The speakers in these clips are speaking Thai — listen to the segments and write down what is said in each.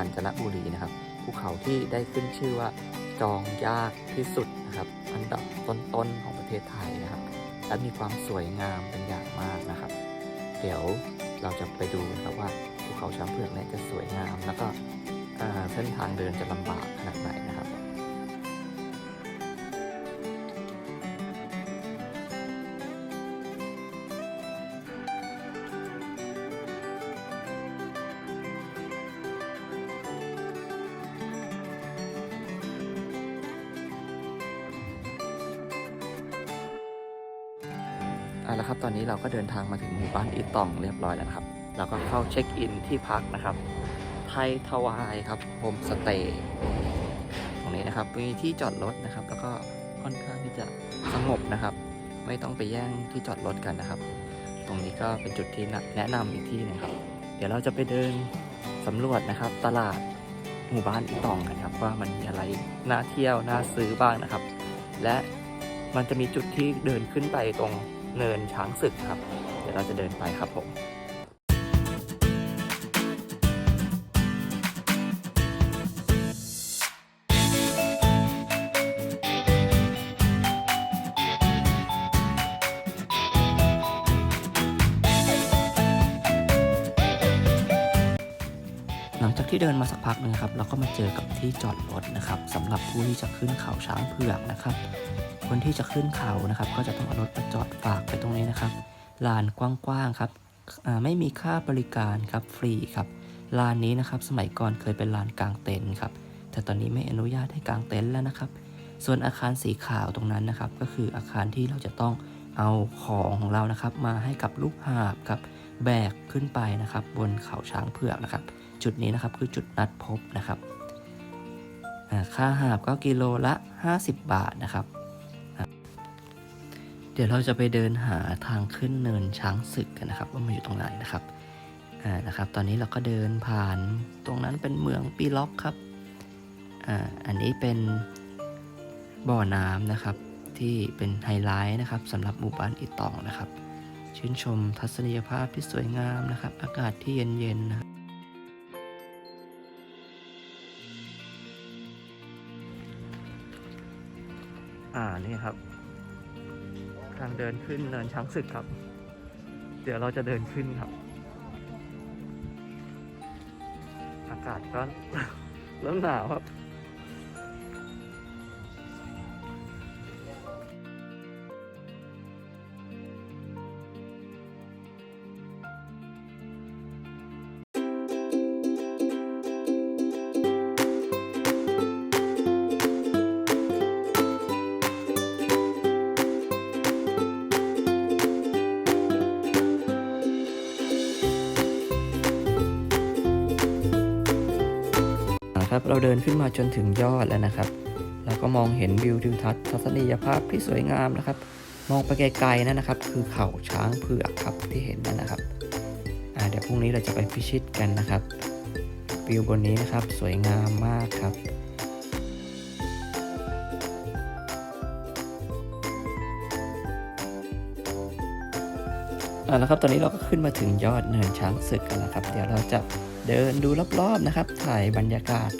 าญจนบุรีนะครับภูเขาที่ได้ขึ้นชื่อว่าจองยากที่สุดนะครับ อันดับต้นๆของประเทศไทยนะครับ และมีความสวยงามเป็นอย่างมากนะครับ เดี๋ยวเราจะไปดูนะครับว่าภูเขาช้างเผือกเนี่ยจะสวยงาม แล้วก็เส้นทางเดินจะลำบากขนาดไหน นะครับเอาละครับ ตอนนี้เราก็เดินทางมาถึงหมู่บ้านอีตองเรียบร้อยแล้วครับ เราก็เข้าเช็คอินที่พักนะครับ ไทยทวายครับโฮมสเตย์ตรงนี้นะครับ มีที่จอดรถนะครับ แล้วก็ค่อนข้างที่จะสงบนะครับ ไม่ต้องไปแย่งที่จอดรถกันนะครับ ตรงนี้ก็เป็นจุดที่แนะนำอีกที่หนึงครับ เดี๋ยวเราจะไปเดินสำรวจนะครับ ตลาดหมู่บ้านอีตองกันครับ ว่ามันมีอะไรน่าเที่ยวน่าซื้อบ้างนะครับ และมันจะมีจุดที่เดินขึ้นไปตรง เนินช้างศึกครับ เดี๋ยวเราจะเดินไปครับผม เดินมาสักพักหนึงครับเราก็มาเจอกับที่จอดรถนะครับสำหรับผู้ที่จะขึ้นเขาช้างเผือกนะครับ คนที่จะขึ้นเขานะครับ ก็จะต้องเอารถมาจอดฝากไปตรงนี้นะครับลานกว้างๆครับไม่มีค่าบริการครับฟรีครับลานนี้นะครับสมัยก่อนเคยเป็นลานกลางเต็นท์ครับแต่ตอนนี้ไม่อนุญาตให้กางเต็นท์แล้วนะครับ ส่วนอาคารสีขาวตรงนั้นนะครับ ก็คืออาคารที่เราจะต้องเอาของของเรานะครับ มาให้กับลูกหาบครับแบกขึ้นไปนะครับ บนเขาช้างเผือกนะครับ จุดนี้นะครับคือจุดนัดพบนะครับอ่าค่าหาบก็กิโลละ 50 บาทนะครับ เดี๋ยวเราจะไปเดินหาทางขึ้นเนินช้างศึกกันนะครับ ว่ามันอยู่ตรงไหนนะครับอ่านะครับ ตอนนี้เราก็เดินผ่านตรงนั้นเป็นเมืองปีล็อกครับอ่าอันนี้เป็นบ่อน้ำนะครับที่เป็นไฮไลท์นะครับสำหรับหมู่บ้านอีตองนะครับ ชื่นชมทัศนียภาพที่สวยงามนะครับ อากาศที่เย็นๆนะครับ นี่ครับ ทางเดินขึ้นเนินช้างศึกครับ เดี๋ยวเราจะเดินขึ้นครับ อากาศก็เริ่มหนาวครับ เดินขึ้นมาจนถึงยอดแล้วนะครับ เราก็มองเห็นวิวทิวทัศน์ทัศนียภาพที่สวยงามนะครับ มองไปไกลๆนั่นนะครับ คือเขาช้างเผือกครับที่เห็นนั่นนะครับเดี๋ยวพรุ่งนี้เราจะไปพิชิตกันนะครับวิวบนนี้นะครับสวยงามมากครับเอาละครับตอนนี้เราก็ขึ้นมาถึงยอดเนินช้างศึกกันแล้วครับ เดี๋ยวเราจะเดินดูรอบๆนะครับ ถ่ายบรรยากาศ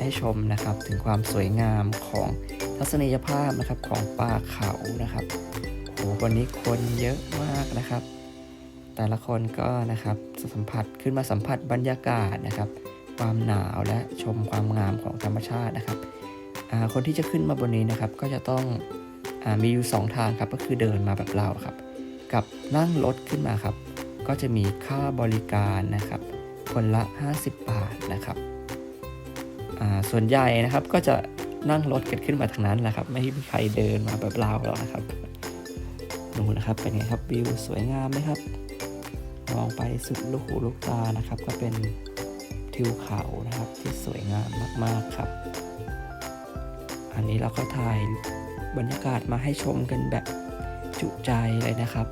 ให้ชมนะครับ ถึงความสวยงามของทัศนียภาพนะครับของป่าเขานะครับโหวันนี้คนเยอะมากนะครับ แต่ละคนก็นะครับสัมผัสขึ้นมาสัมผัสบรรยากาศนะครับ ความหนาวและชมความงามของธรรมชาตินะครับคนที่จะขึ้นมาบนนี้นะครับ ก็จะต้องอมีอยู่สองทางครับก็คือเดินมาแบบเราครับ กับนั่งรถขึ้นมาครับ ก็จะมีค่าบริการนะครับ คนละ 50 บาทนะครับ ส่วนใหญ่นะครับก็จะนั่งรถกันขึ้นมาทางนั้นแหละครับ ไม่มีใครเดินมาแบบเราหรอกนะครับดูนะครับเป็นไงครับวิวสวยงามไหมครับมองไปสุดลูกหูลูกตานะครับ ก็เป็นทิวเขานะครับที่สวยงามมากๆครับ อันนี้เราก็ถ่ายบรรยากาศมาให้ชมกันแบบจุใจเลยนะครับ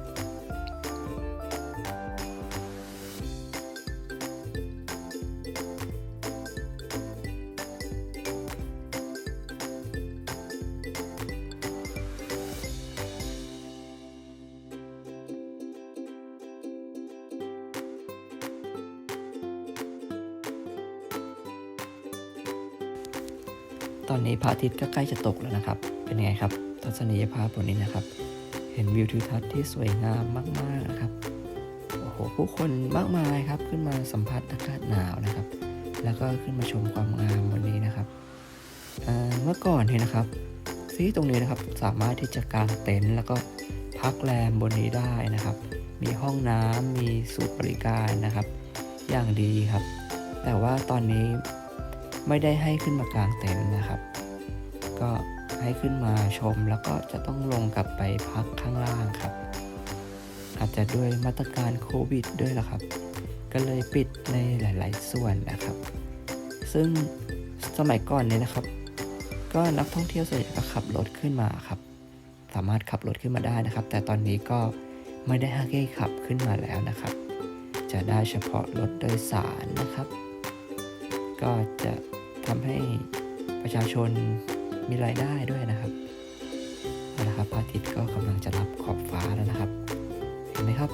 อนนี้พระอาทิตย์ก็ใกล้จะตกแล้วนะครับ เป็นไงครับ ทัศนียภาพบนนี้นะครับ เห็นวิวทิวทัศน์ที่สวยงามมากๆนะครับ โอ้โห ผู้คนมากมายครับ ขึ้นมาสัมผัสอากาศหนาวนะครับ แล้วก็ขึ้นมาชมความงามบนนี้นะครับ เมื่อก่อนเนี่ยนะครับที่ตรงนี้นะครับสามารถที่จะกางเต็นท์แล้วก็พักแรมบนนี้ได้นะครับ มีห้องน้ำมีสูตรบริการนะครับ อย่างดีครับ แต่ว่าตอนนี้ ไม่ได้ให้ขึ้นมากลางเต็นท์นะครับ ก็ให้ขึ้นมาชมแล้วก็จะต้องลงกลับไปพักข้างล่างครับ อาจจะด้วยมาตรการโควิดด้วยละครับ ก็เลยปิดในหลาย ๆ ส่วนนะครับ ซึ่งสมัยก่อนเนี่ยนะครับ ก็นักท่องเที่ยวส่วนใหญ่ก็ขับรถขึ้นมาครับ สามารถขับรถขึ้นมาได้นะครับ แต่ตอนนี้ก็ไม่ได้ให้ขับขึ้นมาแล้วนะครับ จะได้เฉพาะรถโดยสารนะครับ ก็จะ ทำให้ประชาชนมีรายได้ด้วยนะครับนะครับพระอาทิตย์ก็กำลังจะรับขอบฟ้าแล้วนะครับ เห็นไหมครับ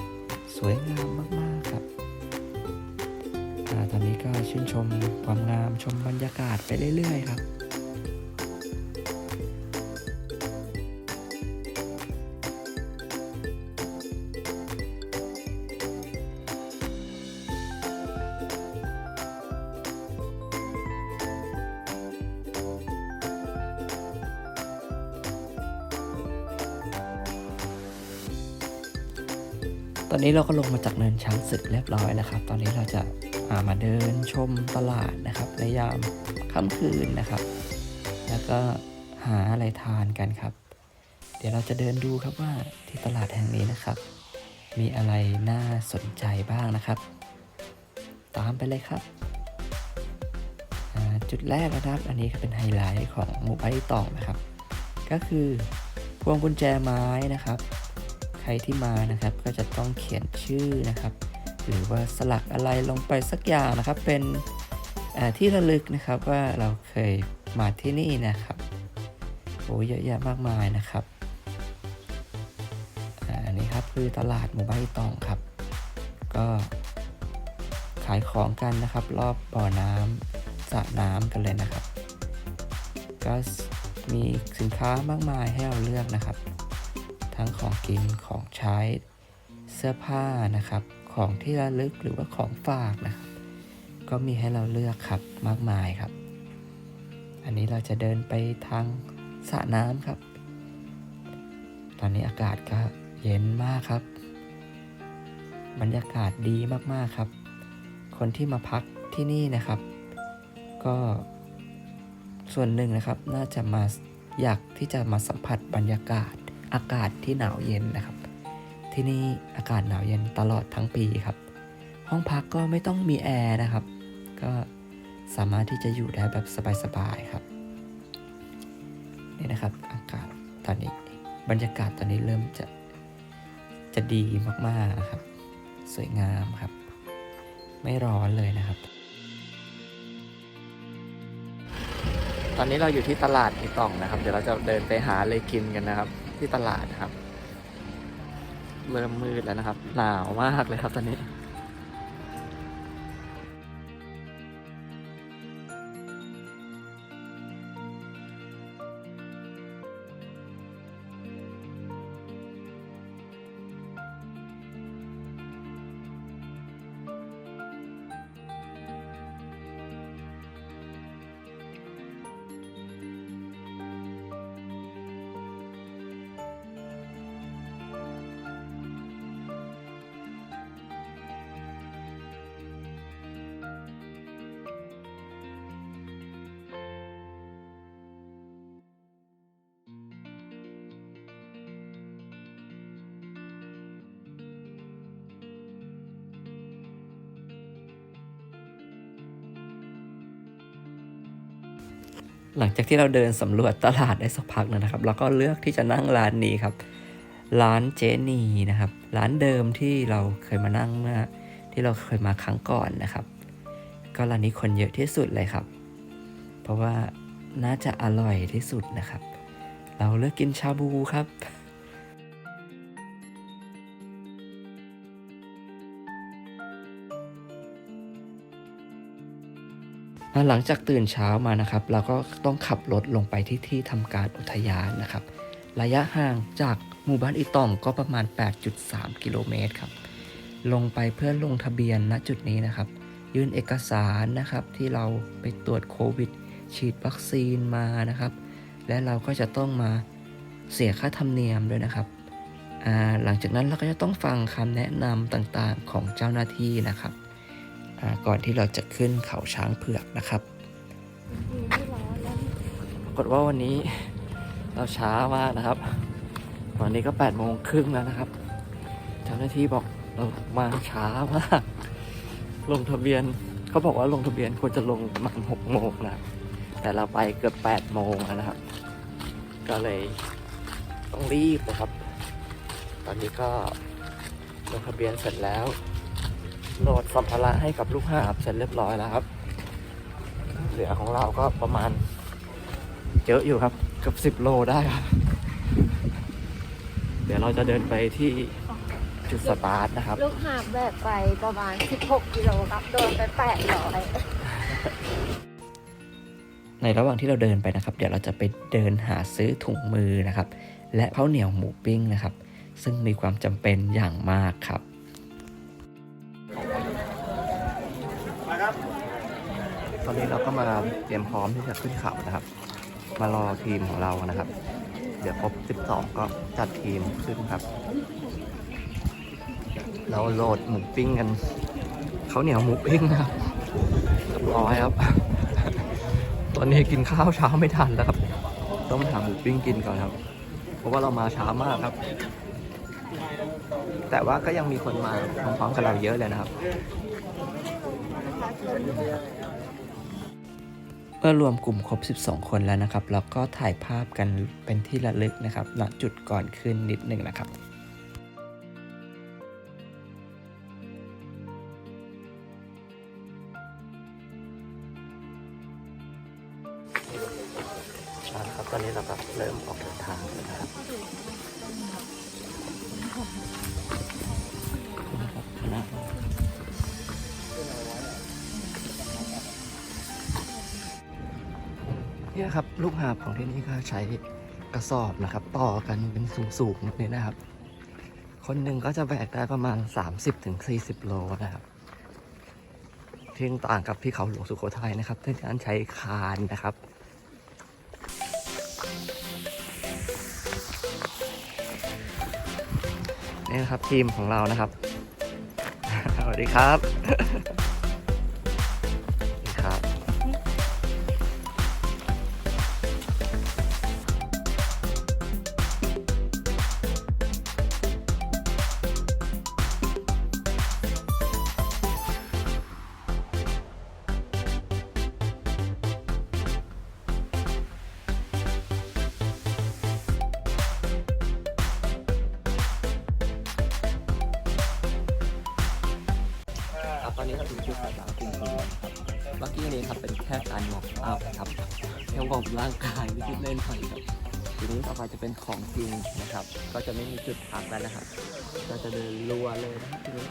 สวยงามมากๆครับอาตอนนี้ก็ชื่นชมความงามชมบรรยากาศไปเรื่อยๆครับ ตอนนี้เราก็ลงมาจากเนินช้างศึกเรียบร้อยนะครับ ตอนนี้เราจะามาเดินชมตลาดนะครับในยามค่ำคืนนะครับ แล้วก็หาอะไรทานกันครับ เดี๋ยวเราจะเดินดูครับว่าที่ตลาดแห่งนี้นะครับ มีอะไรน่าสนใจบ้างนะครับ ตามไปเลยครับจุดแรกนะครับ อันนี้เป็นไฮไลท์ของหมู่บ้านอีตองนะครับ ก็คือพวงกุญแจไม้นะครับ ใครที่มานะครับก็จะต้องเขียนชื่อนะครับ หรือว่าสลักอะไรลงไปสักอย่างนะครับ เป็นที่ระลึกนะครับว่าเราเคยมาที่นี่นะครับโอ้เยอะแยะมากมายนะครับอาอันนี้ครับคือตลาดหมู่บ้านอีตองครับ ก็ขายของกันนะครับ รอบบ่อน้ำสระน้ำกันเลยนะครับ ก็มีสินค้ามากมายให้เราเลือกนะครับ ทั้งของกินของใช้เสื้อผ้านะครับ ของที่ระลึกหรือว่าของฝากนะครับ ก็มีให้เราเลือกครับมากมายครับ อันนี้เราจะเดินไปทางสระน้ำครับ ตอนนี้อากาศก็เย็นมากครับ บรรยากาศดีมากๆครับ คนที่มาพักที่นี่นะครับ ก็ส่วนหนึ่งนะครับ น่าจะมาอยากที่จะมาสัมผัสบรรยากาศ อากาศที่หนาวเย็นนะครับ ที่นี่อากาศหนาวเย็นตลอดทั้งปีครับ ห้องพักก็ไม่ต้องมีแอร์นะครับ ก็สามารถที่จะอยู่ได้แบบสบายๆครับนี่นะครับอากาศตอนนี้บรรยากาศตอนนี้เริ่มจะจะดีมากๆนะครับ สวยงามครับ ไม่ร้อนเลยนะครับ ตอนนี้เราอยู่ที่ตลาดอีตองนะครับ เดี๋ยวเราจะเดินไปหาอะไรกินกันนะครับ ที่ตลาดครับ เริ่มมืดแล้วนะครับ หนาวมากเลยครับตอนนี้ หลังจากที่เราเดินสำรวจตลาดได้สักพักหนึงนะครับ เราก็เลือกที่จะนั่งร้านนี้ครับ ร้านเจนีนะครับ ร้านเดิมที่เราเคยมานั่งเมื่อที่เราเคยมาครั้งก่อนนะครับ ก็ร้านนี้คนเยอะที่สุดเลยครับ เพราะว่าน่าจะอร่อยที่สุดนะครับ เราเลือกกินชาบูครับ อะหลังจากตื่นเช้ามานะครับ เราก็ต้องขับรถลงไปที่ที่ทำการอุทยานนะครับ ระยะห่างจากหมู่บ้านอีตองก็ประมาณ 8.3 กิโลเมตรครับ ลงไปเพื่อลงทะเบียนณจุดนี้นะครับ ยื่นเอกสารนะครับที่เราไปตรวจโควิด ฉีดวัคซีนมานะครับ และเราก็จะต้องมาเสียค่าธรรมเนียมด้วยนะครับ หลังจากนั้นเราก็จะต้องฟังคำแนะนำต่างๆของเจ้าหน้าที่นะครับ ก่อนที่เราจะขึ้นเขาช้างเผือกนะครับปรากฏว่าวันนี้เราช้ามากนะครับ ตอนนี้ก็8ปดโมงครึ่งแล้วนะครับ เจ้าหน้าที่บอกเรามาช้ามาก ลงทะเบียนเขาบอกว่าลงทะเบียนควรจะลงประมาณหกโมงนะแต่เราไปเกือบ8ปดโมงแล้วนะครับ ก็เลยต้องรีบนะครับ ตอนนี้ก็ลงทะเบียนเสร็จแล้ว โหลดสัมภาระให้กับลูกหาบเสร็จเรียบร้อยแล้วครับ เหลือของเราก็ประมาณเยอะอยู่ครับเกือบสิบโลได้ครับ เดี๋ยวเราจะเดินไปที่จุดสตาร์ทนะครับ ลูกหาบแบกไปประมาณ 16 กิโลครับโดนไป800ในระหว่างที่เราเดินไปนะครับ เดี๋ยวเราจะไปเดินหาซื้อถุงมือนะครับ และข้าวเหนียวหมูปิ้งนะครับ ซึ่งมีความจำเป็นอย่างมากครับ อนนี้เราก็มาเตรียมพร้อมที่จะขึ้นเขานะครับ มารอทีมของเรานะครับ เดี๋ยวครบ 12 ก็จัดทีมขึ้นครับ เราโหลดหมูปิ้งกันเขาเหนียวหมูปิ้งนะครับเรียบร้อยครับ ตอนนี้กินข้าวเช้าไม่ทันแล้วครับ ต้องไปหาหมูปิ้งกินก่อนครับ เพราะว่าเรามาช้ามากครับ แต่ว่าก็ยังมีคนมาพร้อมๆกับเราเยอะเลยนะครับ เมื่อรวมกลุ่มครบ 12 คนแล้วนะครับ เราก็ถ่ายภาพกันเป็นที่ระลึกนะครับณจุดก่อนขึ้นนิดหนึ่งนะครับ ใช้กระสอบนะครับ ต่อกันเป็นสูงๆแบบนี้นะครับ คนหนึ่งก็จะแบกได้ประมาณ 30-40 โลนะครับที่ต่างกับที่เขาหลวงสุโขทัยนะครับในการใช้คานนะครับนี่นะครับทีมของเรานะครับ สวัสดีครับ ครับตอนนี้เราถึงจุดสตาร์ทจริงๆนะครับเมื่อกี้นี้ครับเป็นแค่การวอร์มอัพครับแค่วอร์มร่างกายไม่คิดเล่นหน่อยครับทีนี้ต่อไปจะเป็นของจริงนะครับ ก็จะไม่มีจุดพักแล้วนะครับก็จะเดินรัวเลยนะครับทีนี้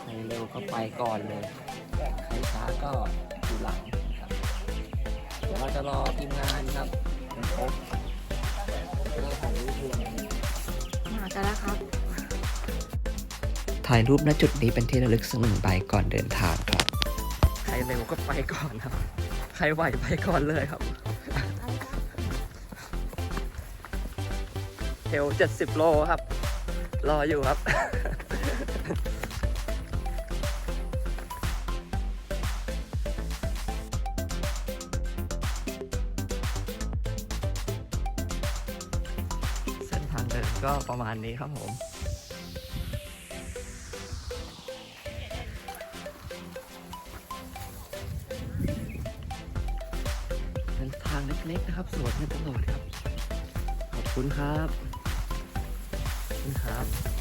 ใครเร็วก็ไปก่อนเลยใครช้าก็อยู่หลังครับเดี๋ยวเราจะรอทีมงานครับเป็นครบเรื่องของรูปรวมมากันแล้วครับ ถ่ายรูปณจุดนี้เป็นที่ระลึกสักหนึ่งใบก่อนเดินทางครับ ใครเร็วก็ไปก่อนครับ ใครไหวไปก่อนเลยครับเทล70โลครับ รออยู่ครับเส้นทางเดินก็ประมาณนี้ครับผม นะครับสวนให้ตลอดครับ ขอบคุณครับ ขอบคุณครับ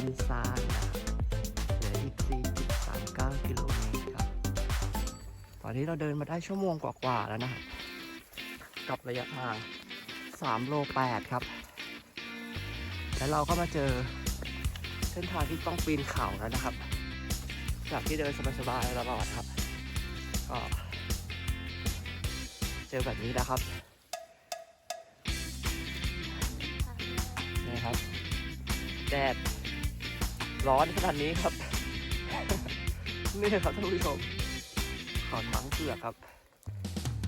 ต้นซานนะครับเหลืออีก 4.39 กิโลเมตรครับ ตอนนี้เราเดินมาได้ชั่วโมงกว่าๆแล้วนะครับกับระยะทาง 3 โล 8 ครับ แล้วเราก็มาเจอเส้นทางที่ต้องปีนเขาแล้วนะครับ จากที่เดินสบายๆตลอดครับ ก็เจอแบบนี้แล้วครับนี่ครับแดด ร้อนขนาดนี้ครับ นี่ครับท่านผู้ชมขอทั้งเปลือกครับ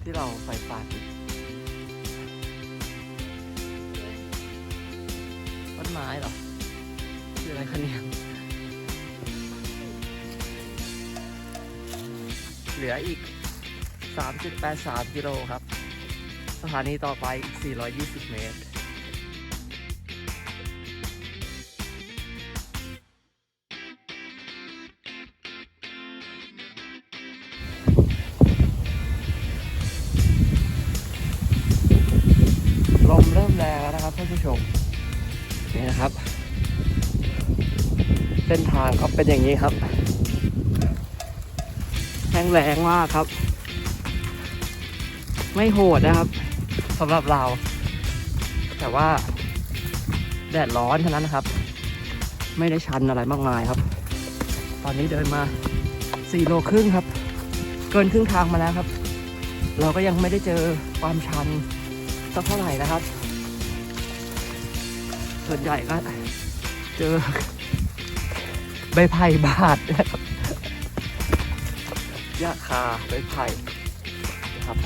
ที่เราใส่ปานต้นไม้เหรอคืออะไรคะเนี่ยเหลืออีก 3.83 กิโลครับ สถานีต่อไปอีก 420 เมตร เป็นอย่างนี้ครับแห้งแรงมากครับ ไม่โหดนะครับสำหรับเรา แต่ว่า แดดร้อนเท่านั้นนะครับ ไม่ได้ชันอะไรมากมายครับ ตอนนี้เดินมา4โลครึ่งครับ เกินครึ่งทางมาแล้วครับ เราก็ยังไม่ได้เจอความชันสักเท่าไหร่นะครับ ส่วนใหญ่ก็เจอ ใบไผ่บาดนะครับหญ้าคาใบไผ่นะครับ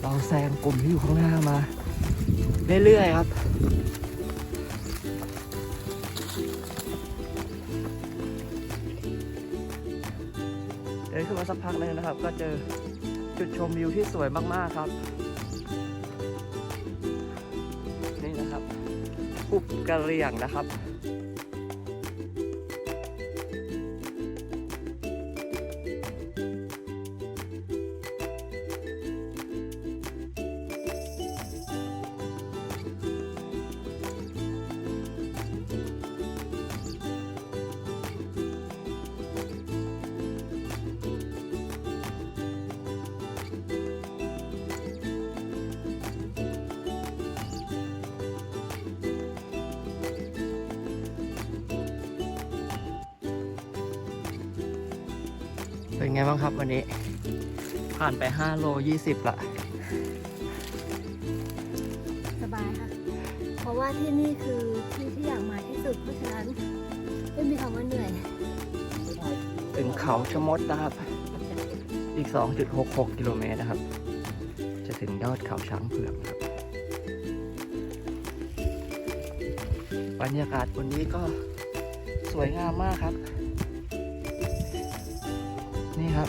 เราแซงกลุ่มที่อยู่ข้างหน้ามา เรื่อยๆครับเดินขึ้นมาสักพักหนึงนะครับ ก็เจอจุดชมวิวที่สวยมากๆครับ กุบกระเหรี่ยงนะครับ วันนี้ ผ่านไป 5 โล 20 ละ สบายค่ะ เพราะว่าที่นี่คือที่ที่อยากมาที่สุด เพราะฉะนั้นไม่มีคำว่าเหนื่อย ถึงเขาชะมดนะครับ อีก 2.66 กิโลเมตรนะครับ จะถึงยอดเขาช้างเผือกครับบรรยากาศวันนี้ก็สวยงามมากครับ นี่ครับ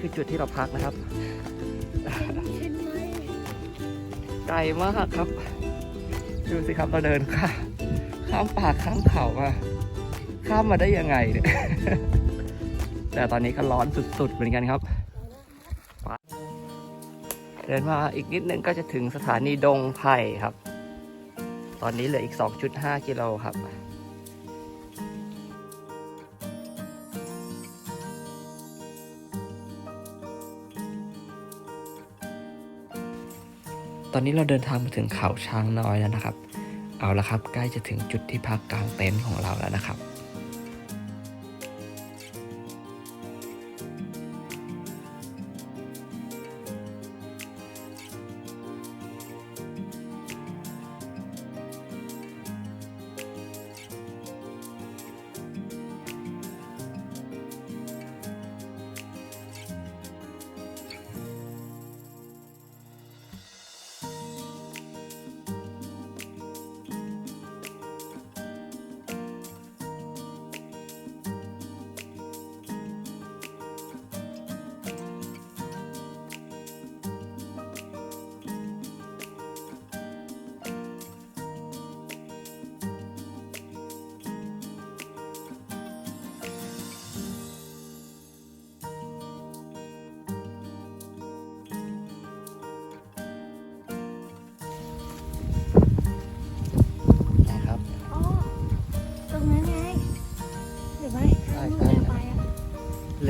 คือจุดที่เราพักนะครับเห็นไหมไกลมากครับ ดูสิครับเราเดินข้ามข้ามป่าข้ามเขามา ข้ามมาได้ยังไงเนี่ย แต่ตอนนี้ก็ร้อนสุดๆเหมือนกันครับ เดินมาอีกนิดนึงก็จะถึงสถานีดงไผ่ครับ ตอนนี้เหลืออีก 2.5 กิโลครับ ตอนนี้เราเดินทางมาถึงเขาช้างน้อยแล้วนะครับ เอาละครับ ใกล้จะถึงจุดที่พักกลางเต็นท์ของเราแล้วนะครับ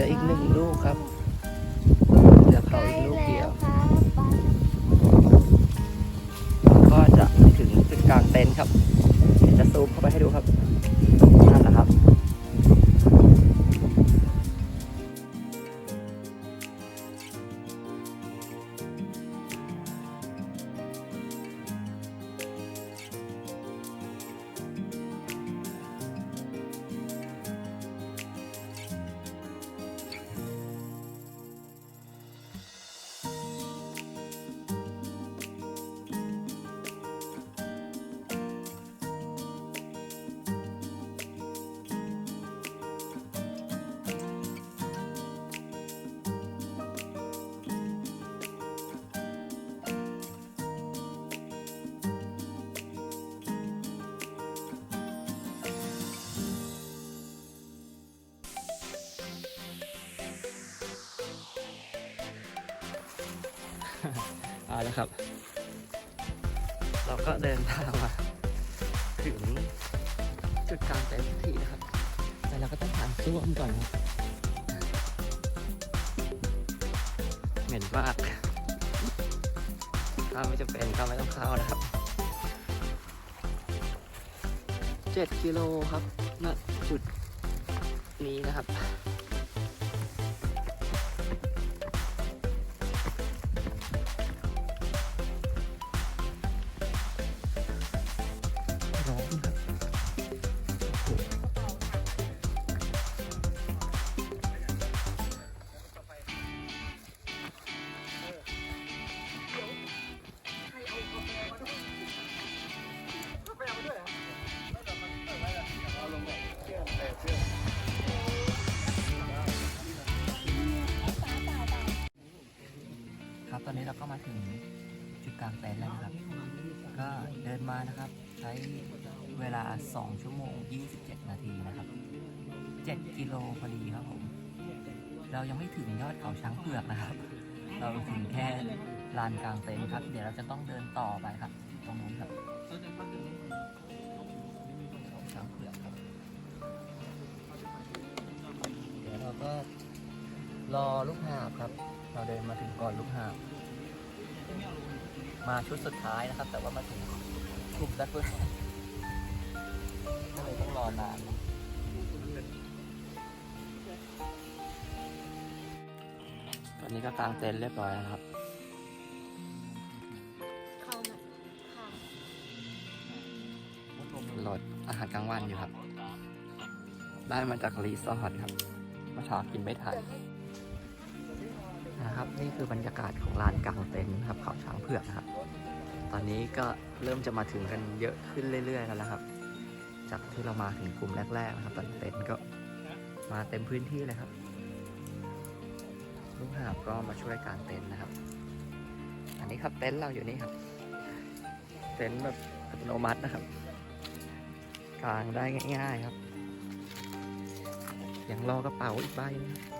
ลืออีกหนึ่งลูกครับ เอาละครับ เราก็เดินทางมาถึงจุดกลางเต็นท์สักทีนะครับ แต่เราก็ต้องผ่านซ่วมก่อนครับเหม็นมากถ้าไม่จะเป็นก็ไม่ต้องเข้านะครับเจ็ดกิโลครับณจุดนี้นะครับ อนนี้เราก็มาถึงจุดกลางเต็นท์แล้วนะครับ ก็เดินมานะครับ ใช้เวลา 2 ชั่วโมง 27 นาทีนะครับ 7 กิโลพอดีครับผม เรายังไม่ถึงยอดเขาช้างเผือกนะครับ เราถึงแค่ลานกลางเต็นท์ครับ เดี๋ยวเราจะต้องเดินต่อไปครับ ตรงนู้นครับช้างเผือกครับ เดี๋ยวเราก็รอลูกหาบครับ เราเดินมาถึงก่อนลูกหาบมาชุดสุดท้ายนะครับ แต่ว่ามาถึงกลุ่มแรกเลยก็เลยต้องรอนานตอนนี้ก็กางเต็นท์เรียบร้อยแล้วนะครับเข้ามาค่ะรถอาหารกลางวันอยู่ครับ ได้มาจากรีสอร์ทครับ มาชากินไม่ทัน นะครับ นี่คือบรรยากาศของลานกลางเต็นท์ครับเขาช้างเผือกนะครับ ตอนนี้ก็เริ่มจะมาถึงกันเยอะขึ้นเรื่อยๆแล้วนะครับ จากที่เรามาถึงกลุ่มแรกๆนะครับตอนเต็นท์ก็มาเต็มพื้นที่เลยครับลูกหาบก็มาช่วยกางเต็นท์นะครับ อันนี้ครับเต็นท์เราอยู่นี่ครับ เต็นท์แบบอัตโนมัตินะครับกางได้ง่าย ๆครับ ยังรอกระเป๋าอีกใบนึงครับ